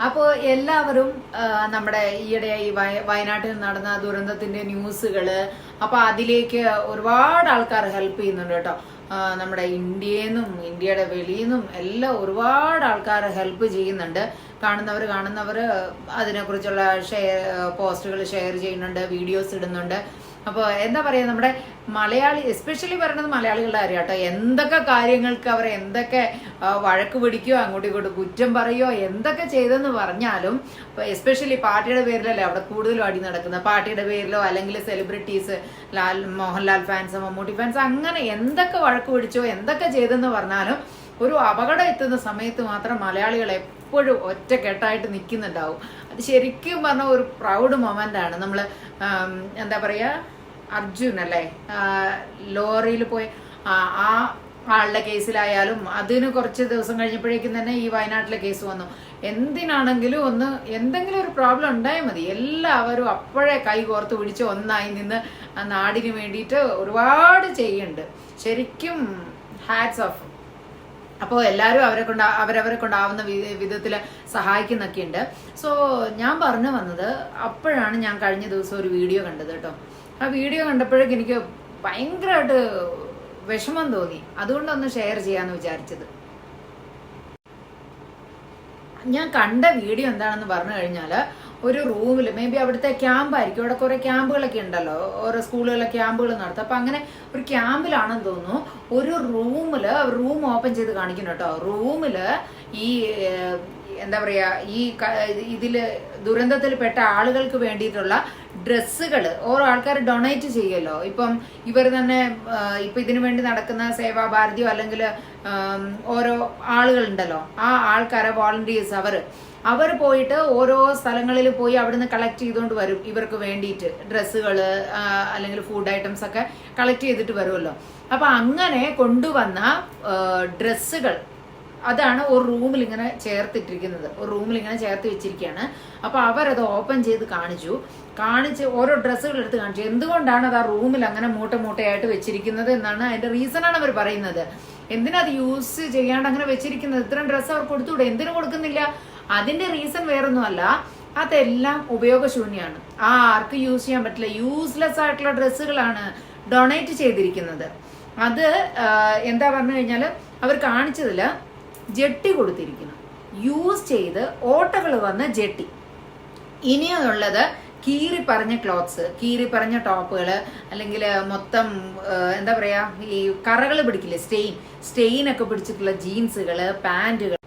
അപ്പോൾ എല്ലാവരും നമ്മുടെ ഈയിടെ ഈ വയ- വയനാട്ടിൽ നടന്ന ദുരന്തത്തിന്റെ ന്യൂസുകൾ അപ്പോൾ അതിലേക്ക് ഒരുപാട് ആൾക്കാർ ഹെൽപ്പ് ചെയ്യുന്നുണ്ട് കേട്ടോ. നമ്മുടെ ഇന്ത്യയിൽ നിന്നും ഇന്ത്യയുടെ വെളിയിൽ നിന്നും എല്ലാം ഒരുപാട് ആൾക്കാർ ഹെൽപ്പ് ചെയ്യുന്നുണ്ട്. കാണുന്നവർ കാണുന്നവർ അതിനെക്കുറിച്ചുള്ള ഷെയർ പോസ്റ്റുകൾ ഷെയർ ചെയ്യുന്നുണ്ട് വീഡിയോസ് ഇടുന്നുണ്ട്. അപ്പോൾ എന്താ പറയുക നമ്മുടെ മലയാളി എസ്പെഷ്യലി പറയുന്നത് മലയാളികളുടെ കാര്യം കേട്ടോ എന്തൊക്കെ കാര്യങ്ങൾക്ക് അവർ എന്തൊക്കെ വഴക്ക് പിടിക്കുകയോ അങ്ങോട്ടും ഇങ്ങോട്ടും കുറ്റം പറയുകയോ എന്തൊക്കെ ചെയ്തെന്ന് പറഞ്ഞാലും എസ്പെഷ്യലി പാർട്ടിയുടെ പേരിലല്ലേ അവിടെ കൂടുതലും അടി നടക്കുന്നത്. പാർട്ടിയുടെ പേരിലോ അല്ലെങ്കിൽ celebrities Lal Mohanlal fans Mammootty fans അങ്ങനെ എന്തൊക്കെ വഴക്ക് പിടിച്ചോ എന്തൊക്കെ ചെയ്തെന്ന് പറഞ്ഞാലും ഒരു അപകടം എത്തുന്ന സമയത്ത് മാത്രം മലയാളികൾ എപ്പോഴും ഒറ്റക്കെട്ടായിട്ട് നിൽക്കുന്നുണ്ടാവും. അത് ശരിക്കും പറഞ്ഞ ഒരു പ്രൗഡ് മൊമെന്റ് ആണ്. നമ്മൾ എന്താ പറയാ അർജുൻ അല്ലേ? ലോറിയിൽ പോയി ആ ആളുടെ കേസിലായാലും അതിന് കുറച്ച് ദിവസം കഴിഞ്ഞപ്പോഴേക്കും തന്നെ ഈ വയനാട്ടിലെ കേസ് വന്നു. എന്തിനാണെങ്കിലും ഒന്ന് എന്തെങ്കിലും ഒരു പ്രോബ്ലം ഉണ്ടായാൽ മതി. എല്ലാവരും അപ്പോഴേ കൈ കോർത്ത് പിടിച്ച് ഒന്നായി നിന്ന് നാടിന് വേണ്ടിയിട്ട് ഒരുപാട് ചെയ്യുന്നുണ്ട്. ശരിക്കും ഹാറ്റ്സ് ഓഫ് അപ്പോൾ എല്ലാവരും അവരെ കൊണ്ട് അവരവരെ കൊണ്ടാവുന്ന വിധത്തിൽ സഹായിക്കുന്നൊക്കെ ഉണ്ട് സോ ഞാൻ പറഞ്ഞു വന്നത് അപ്പോഴാണ് ഞാൻ കഴിഞ്ഞ ദിവസം ഒരു വീഡിയോ കണ്ടത് കേട്ടോ. ആ വീഡിയോ കണ്ടപ്പോഴേക്ക് എനിക്ക് ഭയങ്കരമായിട്ട് വിഷമം തോന്നി. അതുകൊണ്ടൊന്ന് ഷെയർ ചെയ്യാന്ന് വിചാരിച്ചത്. ഞാൻ കണ്ട വീഡിയോ എന്താണെന്ന് പറഞ്ഞു കഴിഞ്ഞാൽ ഒരു റൂമിൽ മേ ബി അവിടുത്തെ ക്യാമ്പ് ആയിരിക്കും. അവിടെ കുറെ ക്യാമ്പുകളൊക്കെ ഉണ്ടല്ലോ. ഓരോ സ്കൂളുകളിലെ ക്യാമ്പുകൾ നടത്തും. അപ്പൊ അങ്ങനെ ഒരു ക്യാമ്പിലാണെന്ന് തോന്നുന്നു. ഒരു റൂമിൽ റൂം ഓപ്പൺ ചെയ്ത് കാണിക്കുന്നു കേട്ടോ. റൂമിൽ ഈ എന്താ പറയാ ഈ ഇതിൽ ദുരന്തത്തിൽ പെട്ട ആളുകൾക്ക് വേണ്ടിയിട്ടുള്ള ഡ്രസ്സുകൾ ഓരോ ആൾക്കാർ ഡൊണേറ്റ് ചെയ്യുമല്ലോ. ഇപ്പം ഇവർ തന്നെ ഇപ്പൊ ഇതിനു വേണ്ടി നടക്കുന്ന സേവാഭാരതിയോ അല്ലെങ്കിൽ ഓരോ ആളുകളുണ്ടല്ലോ ആ ആൾക്കാരെ വോളണ്ടിയേഴ്സ് അവർ അവർ പോയിട്ട് ഓരോ സ്ഥലങ്ങളിൽ പോയി അവിടുന്ന് കളക്ട് ചെയ്തുകൊണ്ട് വരും. ഇവർക്ക് വേണ്ടിയിട്ട് ഡ്രസ്സുകൾ അല്ലെങ്കിൽ ഫുഡ് ഐറ്റംസ് ഒക്കെ കളക്ട് ചെയ്തിട്ട് വരുമല്ലോ അപ്പൊ അങ്ങനെ കൊണ്ടുവന്ന ഡ്രസ്സുകൾ അതാണ് ഒരു റൂമിൽ ഇങ്ങനെ ചേർത്തിട്ടിരിക്കുന്നത്. ഒരു റൂമിൽ ഇങ്ങനെ ചേർത്ത് വെച്ചിരിക്കുകയാണ്. അപ്പൊ അവരത് ഓപ്പൺ ചെയ്ത് കാണിച്ചു. കാണിച്ച് ഓരോ ഡ്രസ്സുകൾ എടുത്ത് കാണിച്ചു. എന്തുകൊണ്ടാണ് അത് ആ റൂമിൽ അങ്ങനെ മൂട്ട മൂട്ടയായിട്ട് വെച്ചിരിക്കുന്നത് എന്നാണ് അതിന്റെ റീസൺ ആണ് അവർ പറയുന്നത്. എന്തിനാ അത് യൂസ് ചെയ്യാണ്ട് അങ്ങനെ വെച്ചിരിക്കുന്നത്? ഇത്രയും ഡ്രസ്സ് അവർ കൊടുത്തുകൂടെ? എന്തിനു കൊടുക്കുന്നില്ല. അതിന്റെ റീസൺ വേറൊന്നുമല്ല അതെല്ലാം ഉപയോഗശൂന്യമാണ് ആ ആർക്ക് യൂസ് ചെയ്യാൻ പറ്റില്ല. യൂസ്ലെസ് ആയിട്ടുള്ള ഡ്രസ്സുകളാണ് ഡൊണേറ്റ് ചെയ്തിരിക്കുന്നത്. അത് എന്താ പറഞ്ഞു കഴിഞ്ഞാൽ അവർ കാണിച്ചതിൽ ജെട്ടി കൊടുത്തിരിക്കുന്നു. യൂസ് ചെയ്ത് ഓട്ടകൾ വന്ന ജെട്ടി. ഇനിയുള്ളത് കീറി പറഞ്ഞ ക്ലോത്ത്സ് കീറി പറഞ്ഞ ടോപ്പുകൾ അല്ലെങ്കിൽ മൊത്തം എന്താ പറയാ ഈ കറകൾ പിടിക്കില്ലേ സ്റ്റെയിൻ സ്റ്റെയിൻ ഒക്കെ പിടിച്ചിട്ടുള്ള ജീൻസുകൾ പാന്റുകൾ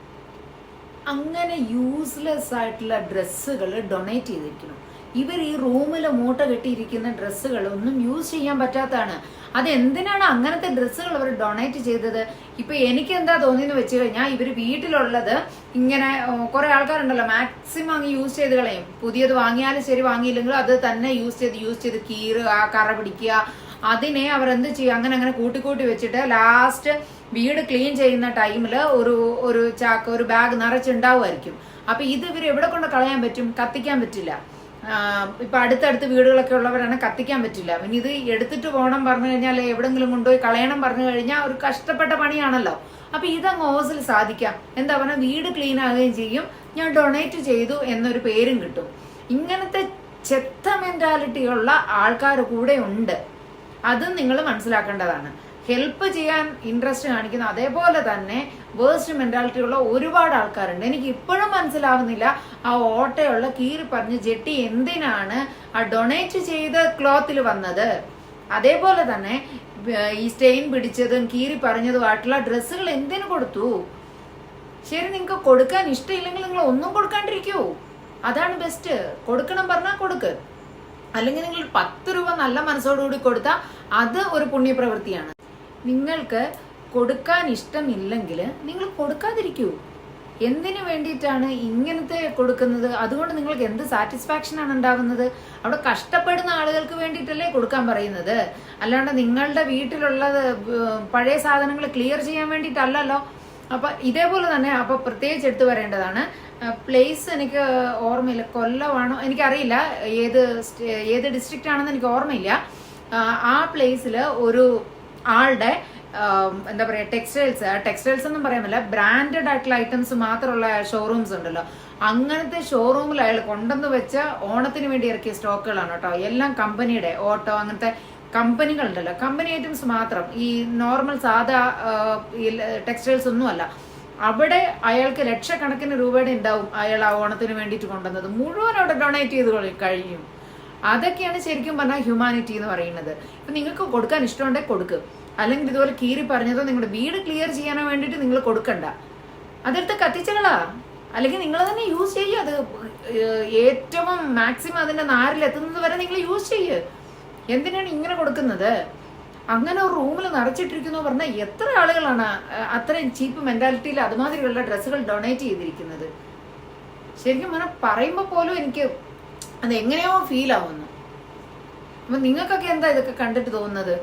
അങ്ങനെ യൂസ്ലെസ് ആയിട്ടുള്ള ഡ്രസ്സുകൾ ഡൊണേറ്റ് ചെയ്തിരിക്കുന്നു. ഇവർ ഈ റൂമിൽ മൂട്ട കെട്ടിയിരിക്കുന്ന ഡ്രസ്സുകൾ ഒന്നും യൂസ് ചെയ്യാൻ പറ്റാത്തതാണ്. അത് എന്തിനാണ് അങ്ങനത്തെ ഡ്രസ്സുകൾ അവർ ഡൊണേറ്റ് ചെയ്തത്? ഇപ്പൊ എനിക്ക് എന്താ തോന്നിയെന്ന് വെച്ച് കഴിഞ്ഞാൽ ഇവർ വീട്ടിലുള്ളത് ഇങ്ങനെ കുറെ ആൾക്കാരുണ്ടല്ലോ മാക്സിമം അങ്ങ് യൂസ് ചെയ്ത് കളയും. പുതിയത് വാങ്ങിയാലും ശരി വാങ്ങിയില്ലെങ്കിലും അത് തന്നെ യൂസ് ചെയ്ത് യൂസ് ചെയ്ത് കീറുക കറ പിടിക്കുക അതിനെ അവർ എന്ത് ചെയ്യും? അങ്ങനെ അങ്ങനെ കൂട്ടിക്കൂട്ടി വെച്ചിട്ട് ലാസ്റ്റ് വീട് ക്ലീൻ ചെയ്യുന്ന ടൈമിൽ ഒരു ഒരു ചാക്ക് ഒരു ബാഗ് നിറച്ചുണ്ടാവുമായിരിക്കും. അപ്പൊ ഇത് ഇവർ എവിടെ കൊണ്ട് കളയാൻ പറ്റും? കത്തിക്കാൻ പറ്റില്ല. ഇപ്പൊ അടുത്തടുത്ത് വീടുകളൊക്കെ ഉള്ളവരാണ് കത്തിക്കാൻ പറ്റില്ല. പിന്നെ ഇത് എടുത്തിട്ട് പോകണം പറഞ്ഞു കഴിഞ്ഞാൽ എവിടെങ്കിലും കൊണ്ടുപോയി കളയണം പറഞ്ഞു കഴിഞ്ഞാൽ ഒരു കഷ്ടപ്പെട്ട പണിയാണല്ലോ. അപ്പൊ ഇതങ്ങ് ഓസിൽ സാധിക്കാം. എന്താ പറഞ്ഞാൽ വീട് ക്ലീൻ ആകുകയും ചെയ്യും. ഞാൻ ഡൊണേറ്റ് ചെയ്തു എന്നൊരു പേരും കിട്ടും. ഇങ്ങനത്തെ ചെത്ത മെന്റാലിറ്റിയുള്ള ആൾക്കാർ കൂടെ ഉണ്ട്. അതും നിങ്ങൾ മനസ്സിലാക്കേണ്ടതാണ്. ഹെൽപ്പ് ചെയ്യാൻ ഇൻട്രസ്റ്റ് കാണിക്കുന്ന അതേപോലെ തന്നെ വേഴ്സ്റ്റ് മെന്റാലിറ്റി ഉള്ള ഒരുപാട് ആൾക്കാരുണ്ട്. എനിക്ക് ഇപ്പോഴും മനസ്സിലാവുന്നില്ല ആ ഓട്ടയുള്ള കീറി പറഞ്ഞ് ജെട്ടി എന്തിനാണ് ആ ഡൊണേറ്റ് ചെയ്ത ക്ലോത്തിൽ വന്നത്? അതേപോലെ തന്നെ ഈ സ്റ്റെയിൻ പിടിച്ചതും കീറി പറഞ്ഞതുമായിട്ടുള്ള ഡ്രസ്സുകൾ എന്തിനു കൊടുത്തു? ശരി നിങ്ങൾക്ക് കൊടുക്കാൻ ഇഷ്ടമില്ലെങ്കിൽ നിങ്ങൾ ഒന്നും കൊടുക്കാണ്ടിരിക്കൂ. അതാണ് ബെസ്റ്റ് കൊടുക്കണം പറഞ്ഞാൽ കൊടുക്ക്. അല്ലെങ്കിൽ നിങ്ങൾ പത്ത് രൂപ നല്ല മനസ്സോടുകൂടി കൊടുത്താൽ അത് ഒരു പുണ്യപ്രവൃത്തിയാണ്. നിങ്ങൾക്ക് കൊടുക്കാൻ ഇഷ്ടമില്ലെങ്കിൽ നിങ്ങൾ കൊടുക്കാതിരിക്കൂ. എന്തിനു വേണ്ടിയിട്ടാണ് ഇങ്ങനത്തെ കൊടുക്കുന്നത്? അതുകൊണ്ട് നിങ്ങൾക്ക് എന്ത് സാറ്റിസ്ഫാക്ഷൻ ആണ് ഉണ്ടാകുന്നത് അവിടെ കഷ്ടപ്പെടുന്ന ആളുകൾക്ക് വേണ്ടിയിട്ടല്ലേ കൊടുക്കാൻ പറയുന്നത്. അല്ലാണ്ട് നിങ്ങളുടെ വീട്ടിലുള്ളത് പഴയ സാധനങ്ങൾ ക്ലിയർ ചെയ്യാൻ വേണ്ടിയിട്ടല്ലല്ലോ. അപ്പൊ ഇതേപോലെ തന്നെ അപ്പൊ പ്രത്യേകിച്ച് എടുത്തു പറയേണ്ടതാണ്. പ്ലേസ് എനിക്ക് ഓർമ്മയില്ല. കൊല്ലമാണോ? എനിക്കറിയില്ല. ഏത് ഏത് ഡിസ്ട്രിക്റ്റ് ആണെന്ന് എനിക്ക് ഓർമ്മയില്ല. ആ, പ്ലേസിൽ ഒരു ആളുടെ എന്താ പറയുക ടെക്സ്റ്റൈൽസ് ടെക്സ്റ്റൈൽസ് ഒന്നും പറയാമല്ല ബ്രാൻഡഡ് ആയിട്ടുള്ള ഐറ്റംസ് മാത്രമുള്ള ഷോറൂംസ് ഉണ്ടല്ലോ. അങ്ങനത്തെ ഷോറൂമിൽ അയാൾ കൊണ്ടുവന്ന് വെച്ച ഓണത്തിന് വേണ്ടി ഇറക്കിയ സ്റ്റോക്കുകളാണ് കേട്ടോ. എല്ലാം കമ്പനിയുടെ ഓട്ടോ അങ്ങനത്തെ കമ്പനികളുണ്ടല്ലോ. കമ്പനി ഐറ്റംസ് മാത്രം. ഈ നോർമൽ സാധാ ടെക്സ്റ്റൈൽസ് ഒന്നുമല്ല അവിടെ അയാൾക്ക് ലക്ഷക്കണക്കിന് രൂപയുടെ ഉണ്ടാവും അയാൾ ആ ഓണത്തിന് വേണ്ടിയിട്ട് കൊണ്ടുവന്നത്. മുഴുവൻ അവിടെ ഡൊണേറ്റ് ചെയ്ത് കഴിയും. അതൊക്കെയാണ് ശരിക്കും പറഞ്ഞാൽ ഹ്യൂമാനിറ്റി എന്ന് പറയുന്നത്. ഇപ്പൊ നിങ്ങൾക്ക് കൊടുക്കാൻ ഇഷ്ടമുണ്ടെങ്കിൽ കൊടുക്കുക അല്ലെങ്കിൽ ഇതുപോലെ കീറി പറഞ്ഞതോ നിങ്ങളുടെ വീട് ക്ലിയർ ചെയ്യാനോ വേണ്ടിയിട്ട് നിങ്ങൾ കൊടുക്കണ്ട. അതെടുത്ത് കത്തിച്ചകളാ. അല്ലെങ്കിൽ നിങ്ങൾ തന്നെ യൂസ് ചെയ്യുക അത് ഏറ്റവും മാക്സിമം അതിന്റെ നാരിലെത്തുന്നത് വരെ നിങ്ങൾ യൂസ് ചെയ്യ്. എന്തിനാണ് ഇങ്ങനെ കൊടുക്കുന്നത്? അങ്ങനെ ഒരു റൂമിൽ നിറച്ചിട്ടിരിക്കുന്നു പറഞ്ഞാൽ എത്ര ആളുകളാണ് അത്രയും ചീപ്പ് മെന്റാലിറ്റിയിൽ അതുമാതിരിയുള്ള ഡ്രസ്സുകൾ ഡൊണേറ്റ് ചെയ്തിരിക്കുന്നത്? ശരിക്കും പറഞ്ഞാൽ പറയുമ്പോൾ പോലും എനിക്ക് അത് എങ്ങനെയോ ഫീൽ ആവുന്നു. അപ്പൊ നിങ്ങൾക്കൊക്കെ എന്താ ഇതൊക്കെ കണ്ടിട്ട് തോന്നുന്നത്?